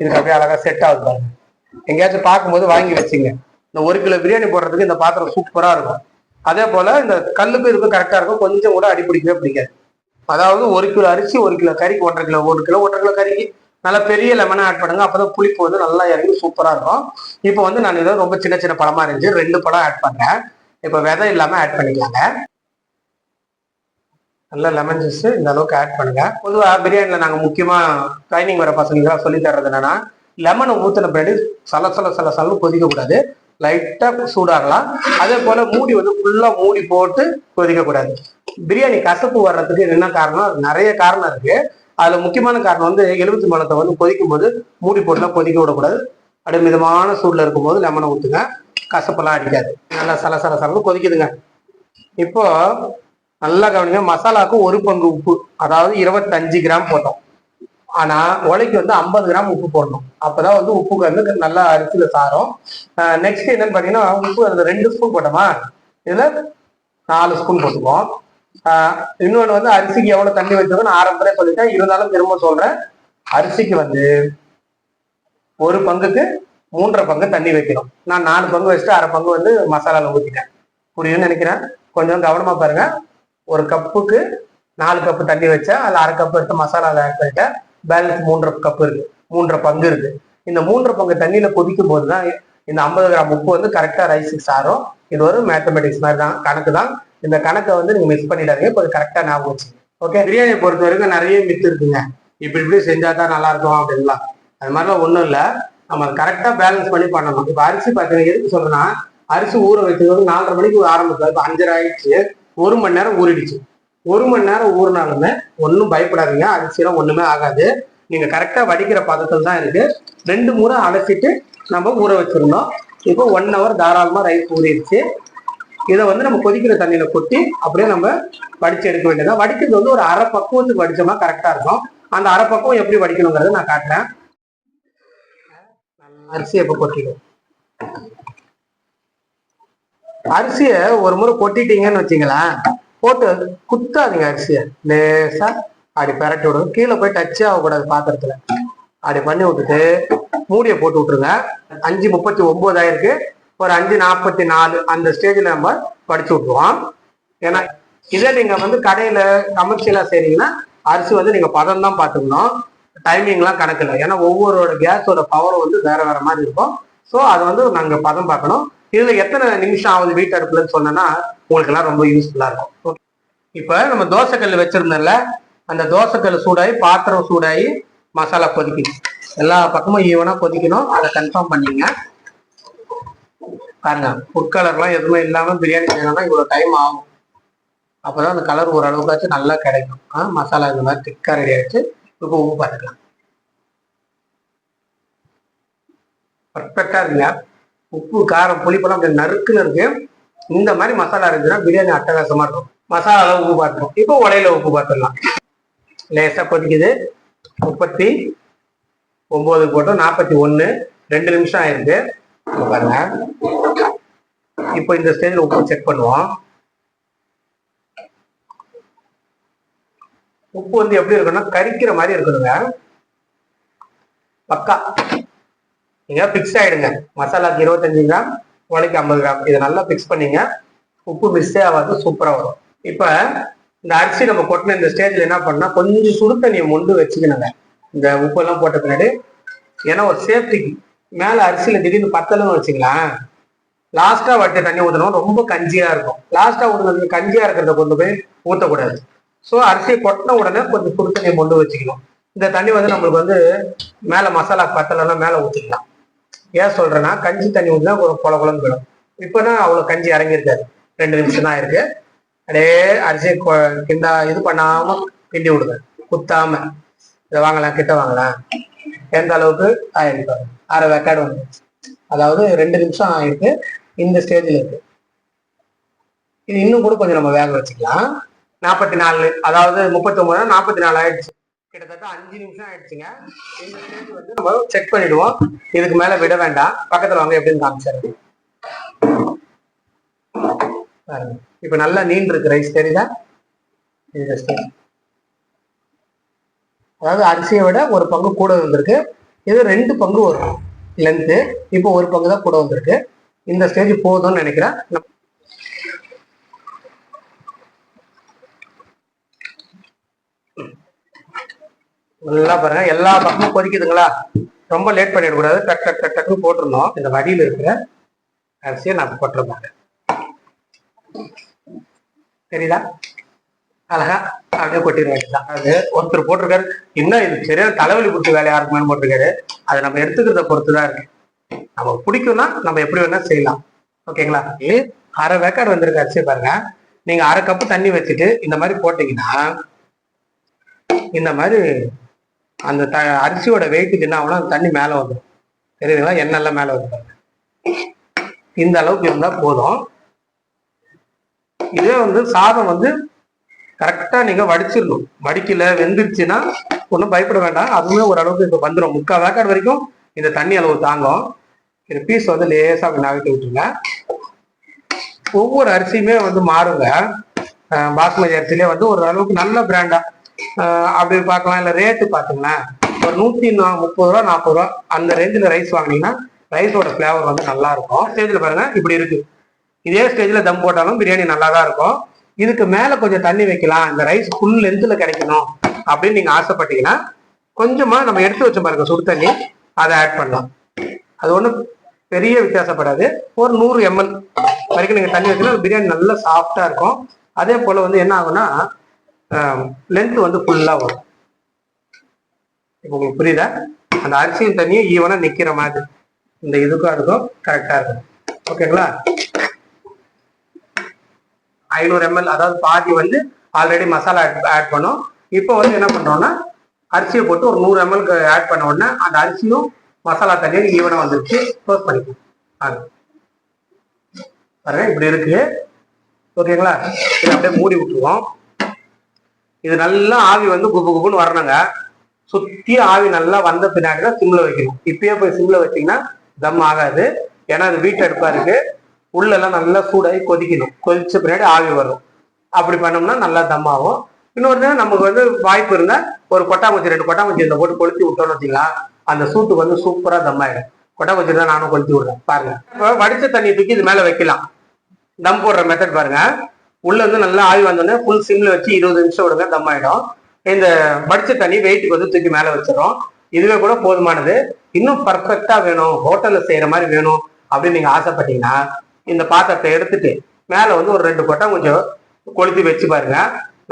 இதுக்கு அப்படியே அழகா செட் ஆகுது பாருங்க. எங்கேயாச்சும் பார்க்கும்போது வாங்கி வச்சுங்க இந்த ஒரு கிலோ பிரியாணி போடுறதுக்கு இந்த பாத்திரம் சூப்பராக இருக்கும். அதே போல இந்த கல்லுக்கு இதுக்கும் கரெக்டாக இருக்கும். கொஞ்சம் கூட அடி பிடிக்கவே பிடிக்காது. அதாவது ஒரு கிலோ அரிசி ஒரு கிலோ கறிக்கு ஒன்றரை கிலோ ஒரு கிலோ ஒன்றரை கிலோ கறிக்கு நல்லா பெரிய லெமனை ஆட் பண்ணுங்க. அப்பதான் புளிப்பு வந்து நல்லா இறங்கி சூப்பரா இருக்கும். இப்போ வந்து நான் இதை ரொம்ப சின்ன சின்ன பழமா இருந்துச்சு. ரெண்டு பழம் ஆட் பண்றேன். இப்போ விதை இல்லாம ஆட் பண்ணிக்கலாங்க நல்லா லெமன் ஜூஸ் இந்த அளவுக்கு ஆட் பண்ணுங்க. பொதுவாக பிரியாணியில் நாங்கள் முக்கியமாக ட்ரைனிங் வர பசங்களுக்கு சொல்லி தர்றது என்னன்னா லெமனை ஊற்றின பின்னாடி சல சல சல சலன்னு கொதிக்கக்கூடாது. லைட்டாக லைட்டா சூடாகலாம். அதே போல மூடி வந்து ஃபுல்லா மூடி போட்டு கொதிக்க கூடாது. பிரியாணி கசப்பு வர்றதுக்கு என்ன காரணம்? நிறைய காரணம் இருக்கு. அதுல முக்கியமான காரணம் வந்து எலுமிச்சை பழத்தை வந்து கொதிக்கும் போது மூடி போட்டுலாம் கொதிக்க விடக்கூடாது. அப்படியே மிதமான சூடுல இருக்கும்போது லெமனை ஊத்துங்க. கசப்பெல்லாம் அடிக்காது. நல்லா சல சல சலன்னு கொதிக்குதுங்க. இப்போ நல்லா கவனிங்க மசாலாவுக்கு ஒரு பங்கு உப்பு அதாவது இருபத்தஞ்சு கிராம் போட்டோம். ஆனா உலைக்கு வந்து ஐம்பது கிராம் உப்பு போடணும். அப்பதான் வந்து உப்புக்கு வந்து நல்லா அரிசியில சாரும். நெக்ஸ்ட் என்னன்னு பாத்தீங்கன்னா உப்பு அந்த ரெண்டு ஸ்பூன் போட்டோமா? இதுல நாலு ஸ்பூன் போட்டுக்குவோம். இன்னொன்று இன்னொன்னு வந்து அரிசிக்கு எவ்வளவு தண்ணி வச்சிருக்கோம் நான் ஆரம்பத்திலே சொல்லிட்டேன். இருந்தாலும் திரும்ப சொல்றேன். அரிசிக்கு வந்து ஒரு பங்குக்கு மூன்றரை பங்கு தண்ணி வைக்கணும். நான் நாலு பங்கு வச்சுட்டு அரை பங்கு வந்து மசாலாவில் ஊற்றிட்டேன் புரியும்னு நினைக்கிறேன். கொஞ்சம் கவனமாக பாருங்க. ஒரு கப்புக்கு நாலு கப்பு தண்ணி வச்சேன் அதில் அரை கப் எடுத்து மசாலாவில் ஆட் பண்ணிட்டேன். பேலன்ஸ் மூன்றரை கப்பு இருக்கு. மூன்றரை பங்கு இருக்கு. இந்த மூன்றரை பங்கு தண்ணியில கொதிக்கும் போது தான் இந்த ஐம்பது கிராம் உப்பு வந்து கரெக்டாக ரைஸுக்கு சாரும். இது ஒரு மேத்தமெட்டிக்ஸ் மாதிரி தான். கணக்கு தான். இந்த கணக்கை வந்து நீங்க மிஸ் பண்ணிடாதீங்க. இப்போ கரெக்டாக ஞாபகம் வச்சுங்க ஓகே பிரியாணியை பொறுத்த வரைக்கும் நிறைய மித்து இருக்குங்க. இப்படி இப்படி செஞ்சா தான் நல்லா இருக்கும் அப்படின்லாம். அது மாதிரிலாம் ஒன்றும் இல்லை. நம்ம கரெக்டாக பேலன்ஸ் பண்ணி பண்ணணும். இப்போ அரிசி பார்த்தீங்கன்னா எதுக்கு சொல்றேன்னா அரிசி ஊற வைக்கிறது வந்து நாலரை மணிக்கு ஆரம்பிச்சது இப்போ அஞ்சரை ஆயிடுச்சு. ஒரு மணி நேரம் ஊறிடுச்சு. ஒரு மணி நேரம் ஊறினாலுமே ஒன்றும் பயப்படாதீங்க. அரிசியெல்லாம் ஒண்ணுமே ஆகாது. நீங்க கரெக்டா வடிக்கிற பதத்தில் தான் இருக்கு. ரெண்டு முறை அலசிட்டு நம்ம ஊற வச்சிருந்தோம். இப்போ ஒன் ஹவர் தாராளமா ரைஸ் ஊறிடுச்சு. இதை வந்து நம்ம கொதிக்கிற தண்ணியில கொட்டி அப்படியே நம்ம வடிச்சு எடுக்க வேண்டியதான் வடிக்கிறது வந்து ஒரு அரை பக்குவத்துக்கு வடிச்சோம்னா கரெக்டா இருக்கும். அந்த அரை பக்குவம் எப்படி வடிக்கணுங்கிறத நான் காட்டுறேன். அரிசியை இப்போ கொட்டிடும் அரிசியை ஒரு முறை கொட்டிட்டீங்கன்னு வச்சுங்களேன். போட்டு குத்தாதீங்க அரிசியை. லேசா அப்படி பரட்டி விடுங்க. கீழே போய் டச்சே ஆகக்கூடாது பாத்திரத்துல. அப்படி பண்ணி விட்டுட்டு மூடியை போட்டு விட்டுருங்க. அஞ்சு முப்பத்தி ஒன்பது ஆயிருக்கு. ஒரு அஞ்சு நாற்பத்தி நாலு அந்த ஸ்டேஜ்ல நம்ம படிச்சு விட்டுருவோம். ஏன்னா இதே நீங்க வந்து கடையில கமர்ஷியலா செய்றீங்கன்னா அரிசி வந்து நீங்க பதம் தான் பார்த்துக்கணும். டைமிங்லாம் கணக்கு இல்லை ஏன்னா ஒவ்வொரு கேஸோட பவரும் வந்து வேற வேற மாதிரி இருக்கும். ஸோ அதை வந்து நாங்கள் பதம் பார்க்கணும். இதுல எத்தனை நிமிஷம் ஆகுது வீட்டு அடுப்புலன்னு சொன்னேன்னா உங்களுக்கு எல்லாம் ரொம்ப யூஸ்ஃபுல்லா இருக்கும். இப்ப நம்ம தோசைக்கல் வச்சிருந்தோம்ல அந்த தோசைக்கல் சூடாகி பாத்திரம் சூடாகி மசாலா கொதிக்கணும் எல்லா பக்கமும் ஈவனா கொதிக்கணும். அதை கன்ஃபார்ம் பண்ணிங்க. பாருங்க ஃபுட் கலர்லாம் எதுவுமே இல்லாம பிரியாணி செய்யணும்னா இவ்வளவு டைம் ஆகும். அப்பதான் அந்த கலர் ஓரளவுக்காச்சும் நல்லா கிடைக்கும். ஆ, மசாலா இந்த மாதிரி திக்கா ரெடி ஆயிடுச்சு. இப்போ உப்பு பார்த்துக்கலாம். பர்ஃபெக்டா இருக்குங்க. உப்பு காரம் புளிப்பெல்லாம் அப்படி நறுக்குன்னு இருக்கு. இந்த மாதிரி மசாலா இருந்துச்சுன்னா பிரியாணி அட்டகாசமா இருக்கும். மசாலா உப்பு பார்த்துரும் இப்போ உடையில உப்பு பார்த்துடலாம். லேசா கொதிக்குது. முப்பத்தி ஒன்பது போட்டோம். நாற்பத்தி ஒன்று ரெண்டு நிமிஷம் ஆயிருக்கு. பாருங்க. இப்போ இந்த ஸ்டேஜில் உப்பு செக் பண்ணுவோம். உப்பு வந்து எப்படி இருக்குன்னா கறிக்கிற மாதிரி இருக்கணுங்க. பக்கா. நீங்க ஃபிக்ஸ் ஆயிடுங்க. மசாலாக்கு இருபத்தஞ்சு கிராம் உலைக்கு ஐம்பது கிராம். இதை நல்லா ஃபிக்ஸ் பண்ணீங்க. உப்பு மிஸ்ஸே ஆகாது சூப்பராக வரும். இப்போ இந்த அரிசி நம்ம கொட்டின இந்த ஸ்டேஜில் என்ன பண்ணால் கொஞ்சம் சுடு தண்ணியை மொண்டு வச்சுக்கணுங்க. இந்த உப்பெல்லாம் போட்ட பின்னாடி. ஏன்னா ஒரு சேஃப்டிக்கு மேலே அரிசியில் திடீர்னு பத்தலன்னு வச்சுக்கலாம் லாஸ்ட்டாக வட்ட தண்ணி ஊற்றணும் ரொம்ப கஞ்சியாக இருக்கும். லாஸ்ட்டாக ஊத்துனது கஞ்சியாக இருக்கிறத கொண்டு போய் ஊற்றக்கூடாது ஸோ அரிசியை கொட்டின உடனே கொஞ்சம் சுடு தண்ணியை மொண்டு வச்சுக்கணும். இந்த தண்ணி வந்து நம்மளுக்கு வந்து மேலே மசாலா பத்தலைன்னா மேலே ஊற்றிக்கலாம் ஏன் சொல்றேன்னா கஞ்சி தண்ணி ஊற்றினா ஒரு குள குளம் போயிடும். இப்போனா அவ்வளோ கஞ்சி இறங்கியிருக்காரு ரெண்டு நிமிஷம் தான் இருக்கு. அப்படியே அரிசி கொ- கிண்டா இது பண்ணாம கிண்டி விடுங்க. குத்தாம. இதை வாங்கலாம் கிட்ட வாங்கலாம். எந்த அளவுக்கு? ஆயிருக்கு அரை வெக்காடு வந்து. அதாவது ரெண்டு நிமிஷம் ஆயிருக்கு. இந்த ஸ்டேஜில் இருக்கு. இது இன்னும் கூட கொஞ்சம் நம்ம வேக வச்சுக்கலாம். நாற்பத்தி நாலு அதாவது முப்பத்தி ஒன்பது நாற்பத்தி நாலு ஆயிடுச்சு. கிட்டத்தட்ட அஞ்சு நிமிஷம் ஆயிடுச்சுங்க. இந்த ஸ்டேஜ் வந்து நம்ம செக் பண்ணிடுவோம். இதுக்கு மேல விட வேண்டாம். பக்கத்துல வாங்க எப்படின்னு காமிச்சாரு. இப்ப நல்லா நீண்டு இருக்கு ரைஸ் தெரியுதா இந்த ஸ்டேஜ் அதாவது அரிசியை விட ஒரு பங்கு கூட வந்திருக்கு. இது ரெண்டு பங்கு வரும் லென்த்து இப்போ ஒரு பங்கு தான் கூட வந்திருக்கு. இந்த ஸ்டேஜ் போதும்னு நினைக்கிறேன். நல்லா பாருங்க. எல்லா பக்கமும் கொதிக்குதுங்களா? ரொம்ப லேட் பண்ணிடக்கூடாது. டக் டக் டக் டக்குன்னு போட்டுருந்தோம் இந்த வடியில் இருக்கிற அரிசியை நான் போட்டிருந்தாங்க தெரியுதா? அழகா அப்படியே கொட்டிட வேண்டியதான் அது ஒருத்தர் போட்டிருக்காரு. இன்னும் இது சரியான தலைவலி கொடுத்து வேலையா இருக்குமேனு போட்டிருக்காரு. அதை நம்ம எடுத்துக்கிறத பொறுத்து தான் இருக்கு. நமக்கு பிடிக்கும்னா நம்ம எப்படி வேணா செய்யலாம். ஓகேங்களா? அரை வேக்காடு வந்திருக்க அரிசி பாருங்க. நீங்க அரை கப்பு தண்ணி வச்சுட்டு இந்த மாதிரி போட்டீங்கன்னா இந்த மாதிரி அந்த த அரிசியோட வெயிட்டுக்கு என்ன ஆகும்னா அந்த தண்ணி மேலே வந்துடும் தெரியுதுங்களா? எண்ணெய்லாம் மேலே வந்துடும் இந்த அளவுக்கு இருந்தால் போதும். இதே வந்து சாதம் வந்து கரெக்டா நீங்க வடிச்சிடணும். வடிக்கல வெந்துருச்சுன்னா ஒன்றும் பயப்பட வேண்டாம். அதுவுமே ஓரளவுக்கு இப்போ வந்துடும் முக்கால் வேக்காடு வரைக்கும் இந்த தண்ணி அளவு தாங்கும். இந்த பீஸ் வந்து லேசா அப்படி நகர்த்தி விட்டுருங்க. ஒவ்வொரு அரிசியுமே வந்து மாறுங்க. பாஸ்மதி அரிசியிலே வந்து ஒரு அளவுக்கு நல்ல பிராண்டா அப்படி பார்க்கலாம். இல்லை ரேட்டு பார்த்தீங்கன்னா ஒரு நூற்றி நா முப்பது ரூபா நாற்பது ரூபா அந்த ரேஞ்சில் ரைஸ் வாங்கினீங்கன்னா ரைஸோட ஃப்ளேவர் வந்து நல்லா இருக்கும். ஸ்டேஜில் பாருங்க இப்படி இருக்கு. இதே ஸ்டேஜில் தம் போட்டாலும் பிரியாணி நல்லா தான் இருக்கும். இதுக்கு மேலே கொஞ்சம் தண்ணி வைக்கலாம். இந்த ரைஸ் ஃபுல் லென்த்தில் கிடைக்கணும் அப்படின்னு நீங்கள் ஆசைப்பட்டீங்கன்னா கொஞ்சமாக நம்ம எடுத்து வச்ச பாருங்க சுடு தண்ணி அதை ஆட் பண்ணலாம். அது ஒன்றும் பெரிய வித்தியாசப்படாது. ஒரு நூறு எம்எல் வரைக்கும் நீங்கள் தண்ணி வச்சீங்கன்னா பிரியாணி நல்லா சாஃப்டாக இருக்கும். அதே போல் வந்து என்ன ஆகும்னா லென்த் வந்து ஃபுல்லாக வரும். இப்போ உங்களுக்கு புரியுதா? அந்த அரிசியும் தண்ணியும் ஈவனாக நிற்கிற மாதிரி. இந்த இதுக்கும் அதுக்கும் கரெக்டாக இருக்கும். ஓகேங்களா ஐநூறு எம்எல் அதாவது பாதி வந்து ஆல்ரெடி மசாலா ஆட் பண்ணோம். இப்போ வந்து என்ன பண்றோம்னா அரிசியை போட்டு ஒரு நூறு எம்எல்க்கு ஆட் பண்ண உடனே அந்த அரிசியும் மசாலா தண்ணியும் ஈவனாக வந்துருச்சு. க்ளோஸ் பண்ணிக்கலாம். அது பாருங்க இப்படி இருக்கு. ஓகேங்களா இதை அப்படியே மூடி விட்டுருவோம். இது நல்லா ஆவி வந்து குபு குபுன்னு வரணுங்க. சுத்தி ஆவி நல்லா வந்த பின்னாடி தான் சிம்ல வைக்கணும். இப்பயே போய் சிம்ல வச்சீங்கன்னா தம் ஆகாது. ஏன்னா அது வீட்டு அடுப்பா இருக்கு. உள்ளெல்லாம் நல்லா சூடாகி கொதிக்கணும். கொதிச்ச பின்னாடி ஆவி வரும். அப்படி பண்ணோம்னா நல்லா தம் ஆகும். இன்னொரு நமக்கு வந்து வாய்ப்பு இருந்தால் ஒரு கொட்டாங்குச்சி ரெண்டு கொட்டாங்குச்சி இந்த போட்டு கொளுத்தி விட்டோம்னு வச்சிங்களா அந்த சூட்டுக்கு வந்து சூப்பராக தம் ஆயிடும். கொட்டாங்குச்சி தான் நானும் கொளுத்தி விடுறேன். பாருங்க. இப்போ வடிச்ச தண்ணி தூக்கி இது மேலே வைக்கலாம். தம் போடுற மெத்தட் பாருங்க. உள்ள வந்து நல்லா ஆவி வந்தோடனே ஃபுல் சிம்ல வச்சு இருபது நிமிஷம் விடுங்க தம் ஆயிடும். இந்த படிச்ச தண்ணி வெயிட்டுக்கு வந்து தூக்கி மேலே வச்சிடும் இதுவே கூட போதுமானது. இன்னும் பர்ஃபெக்டா வேணும். ஹோட்டல்ல செய்யற மாதிரி வேணும் அப்படின்னு நீங்க ஆசைப்பட்டீங்கன்னா இந்த பாத்திரத்தை எடுத்துட்டு மேல வந்து ஒரு ரெண்டு கொட்டை கொஞ்சம் கொளுத்தி வச்சு பாருங்க.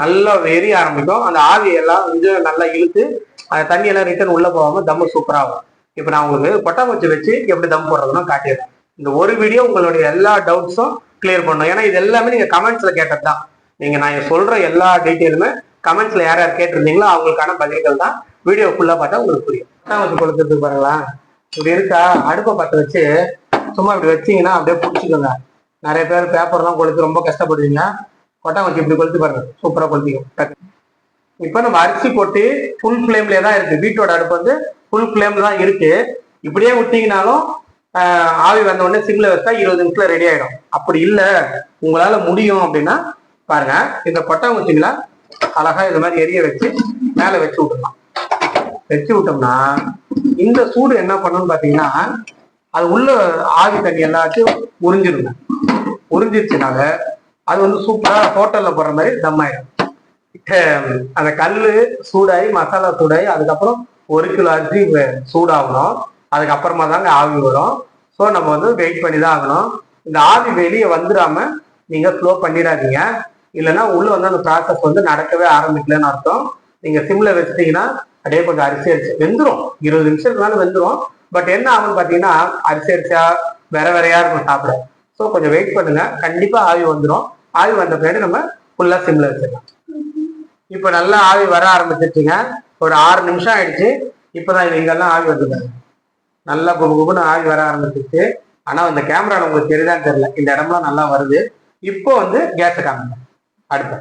நல்லா எரிய ஆரம்பிக்கும். அந்த ஆவியெல்லாம் வந்து நல்லா இழுத்து அந்த தண்ணியெல்லாம் ரிட்டர்ன் உள்ள போகாம தம்மு சூப்பராகும் இப்போ நான் உங்களுக்கு கொட்டாங்குச்சி வச்சு எப்படி தம் போடுறதுன்னு காட்டிடுறேன். இந்த ஒரு வீடியோ உங்களுடைய எல்லா டவுட்ஸும் கிளியர் பண்ணணும். ஏன்னா இது எல்லாமே நீங்க கமெண்ட்ஸ்ல கேட்டது தான் நீங்க நான் சொல்ற எல்லா டீட்டெயிலுமே கமெண்ட்ஸ்ல யார் யார் கேட்டிருந்தீங்களோ அவங்களுக்கான பதில்கள் தான் வீடியோ ஃபுல்லா பார்த்தா உங்களுக்கு புரியும். கொட்டாங்குச்சி கொளுத்துறதுக்கு பாருங்களேன் இப்படி இருக்கா? அடுப்பை பற்ற வச்சு சும்மா இப்படி வச்சீங்கன்னா அப்படியே பிடிச்சிக்கோங்க. நிறைய பேர் பேப்பர்லாம் கொளுத்து ரொம்ப கஷ்டப்படுவீங்க. கொட்டாங்குச்சி இப்படி கொளுத்து பாருங்க. சூப்பரா கொளுத்திக்கும். இப்போ நம்ம அரிசி போட்டு ஃபுல் ஃப்ளேம்லேயே தான் இருக்கு. வீட்டோட அடுப்பு வந்து ஃபுல் ஃப்ளேம் தான் இருக்கு. இப்படியே விட்டிங்கனாலும் ஆவி வந்த உடனே சிம்ல வச்சா இருபது நிமிஷத்துல ரெடி ஆயிடும். அப்படி இல்லை உங்களால முடியும் அப்படின்னா பாருங்க இந்த கொட்டாங்குச்சிங்களா அழகா இந்த மாதிரி எரிய வச்சு மேலே வச்சு விட்டுடலாம். வச்சு விட்டோம்னா இந்த சூடு என்ன பண்ணுன்னு பாத்தீங்கன்னா அது உள்ள ஆவி தண்ணி எல்லாத்தையும் உறிஞ்சிருங்க. உறிஞ்சிருச்சுனால அது வந்து சூப்பரா ஹோட்டல்ல போடுற மாதிரி தம் ஆயிடும் அந்த கல் சூடாகி மசாலா சூடாகி அதுக்கப்புறம் ஒரு கிலோ அரிசி சூடாகணும். அதுக்கப்புறமா தாங்க ஆவி வரும். ஸோ நம்ம வந்து வெயிட் பண்ணி தான் ஆகணும். இந்த ஆவி வெளியே வந்துடாம நீங்க ஸ்லோ பண்ணிடாதீங்க. இல்லைன்னா உள்ள வந்து அந்த ப்ராசஸ் வந்து நடக்கவே ஆரம்பிக்கலன்னு அர்த்தம். நீங்க சிம்ல வச்சிட்டீங்கன்னா அப்படியே கொஞ்சம் அரிசி அரிசி வெந்துடும் இருபது நிமிஷத்துக்கு வெந்துரும். பட் என்ன ஆகும்னு பாத்தீங்கன்னா அரிசி அரிசியா வேற வேறையா இருக்கும் சாப்பிட. ஸோ கொஞ்சம் வெயிட் பண்ணுங்க. கண்டிப்பா ஆவி வந்துடும் ஆவி வந்த பின்னாடி நம்ம ஃபுல்லா சிம்ல வச்சிடலாம். இப்போ நல்லா ஆவி வர ஆரம்பிச்சிருச்சுங்க. ஒரு ஆறு நிமிஷம் ஆயிடுச்சு. இப்போதான் இது இங்கெல்லாம் ஆவி வந்துருக்காங்க நல்லா குபு குபுன்னு ஆவி வர ஆரம்பிச்சிருச்சு. ஆனா அந்த கேமரால உங்களுக்கு தெரியுதான்னு தெரியல. இந்த இடம்லாம் நல்லா வருது. இப்போ வந்து கேஸை காமிங்க. அடுப்பு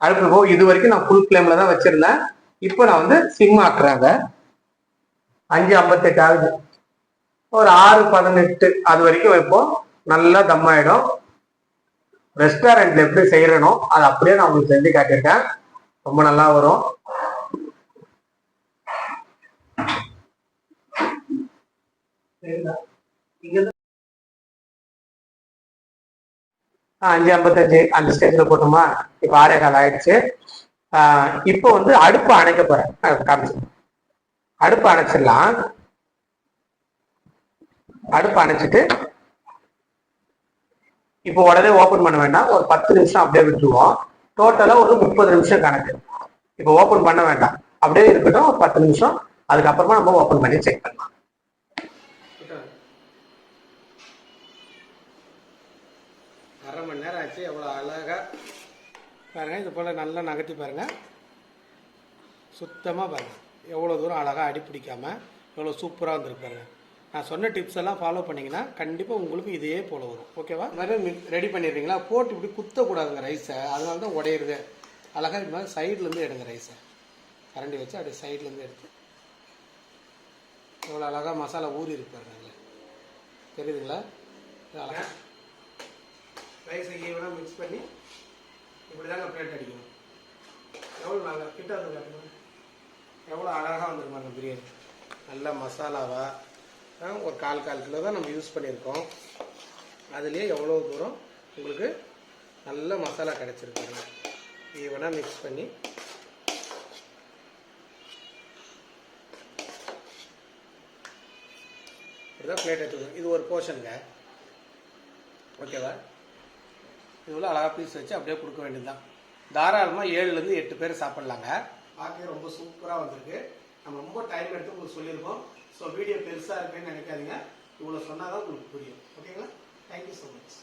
அடுப்பு போ இது வரைக்கும் நான் ஃபுல் ஃப்ளேம்ல தான் வச்சிருந்தேன். இப்போ நான் வந்து சிம் ஆக்குறாங்க அஞ்சு ஐம்பத்தெட்டு ஆகுது. ஒரு ஆறு பதினெட்டு அது வரைக்கும் வைப்போம் நல்லா தம் ஆயிடும். ரெஸ்டாரண்ட்ல எப்படி செய்யறனோ அது அப்படியே நான் உங்களுக்கு செஞ்சு காட்டியிருக்கேன். ரொம்ப நல்லா வரும் ஆ, அஞ்சு ஐம்பத்தஞ்சு அந்த ஸ்டேஜ்ல போட்டோமா? இப்போ ஆறே கால் ஆயிடுச்சு. இப்போ வந்து அடுப்பு அணைக்க போறேன். காமிச்சு. அடுப்பு அணைச்சிடலாம். அடுப்பு அணைச்சிட்டு இப்போ உடனே ஓப்பன் பண்ண வேண்டாம். ஒரு பத்து நிமிஷம் அப்படியே விட்டுருவோம். டோட்டலா ஒரு முப்பது நிமிஷம் கணக்கு. இப்போ ஓப்பன் பண்ண வேண்டாம். அப்படியே இருக்கட்டும். ஒரு பத்து நிமிஷம். அதுக்கப்புறமா நம்ம ஓப்பன் பண்ணி செக் பண்ணலாம். அரை மணி நேரம் ஆச்சு எவ்வளோ அழகாக பாருங்கள் இது போல் நல்லா நகர்த்தி பாருங்கள் சுத்தமாக பாருங்கள் எவ்வளோ தூரம் அழகாக அடி பிடிக்காமல் எவ்வளோ சூப்பராக வந்திருக்கு நான் சொன்ன டிப்ஸ் எல்லாம் ஃபாலோ பண்ணிங்கன்னா கண்டிப்பாக உங்களுக்கு இதே போல் வரும். ஓகேவா மறுபடியும் மாதிரி ரெடி பண்ணிடுறீங்களா? போட்டு இப்படி குத்தக்கூடாதுங்க ரைஸை அதனால தான் உடையிறது. அழகாக இது மாதிரி சைட்லேருந்து எடுங்க ரைஸை கரண்டி வச்சு அப்படியே சைட்லேருந்து எடுத்து. எவ்வளோ அழகாக மசாலா ஊறி இருக்கு பாருங்க தெரியுதுங்களா? அழகாக ரைஸை ஈவனாக மிக்ஸ் பண்ணி இப்படி தாங்க பிளேட் அடிக்கணும். எவ்வளோ நல்லா கிட்ட வந்து காட்டுங்க. எவ்வளோ அழகாக வந்துருமாங்க பிரியாணி. நல்ல மசாலாவாக ஒரு கால் கால் கிலோ தான் நம்ம யூஸ் பண்ணியிருக்கோம். அதுலேயே எவ்வளோ தூரம் உங்களுக்கு நல்ல மசாலா கிடச்சிருக்குங்க ஈவனாக மிக்ஸ் பண்ணி இப்படிதான் பிளேட் எடுத்துக்கணும். இது ஒரு போர்ஷனுங்க ஓகேவா இதுவெல்லாம் அழகாக பீஸ் வச்சு அப்படியே கொடுக்க வேண்டியதுதான். தாராளமாக ஏழுலேருந்து எட்டு பேர் சாப்பிட்லாங்க. பார்க்க ரொம்ப சூப்பராக வந்திருக்கு. நம்ம ரொம்ப டைம் எடுத்து உங்களுக்கு சொல்லியிருக்கோம். ஸோ வீடியோ பெருசாக இருக்குன்னு நினைக்காதீங்க. இவ்வளோ சொன்னால் தான் உங்களுக்கு புரியும். ஓகேங்களா தேங்க்யூ ஸோ மச்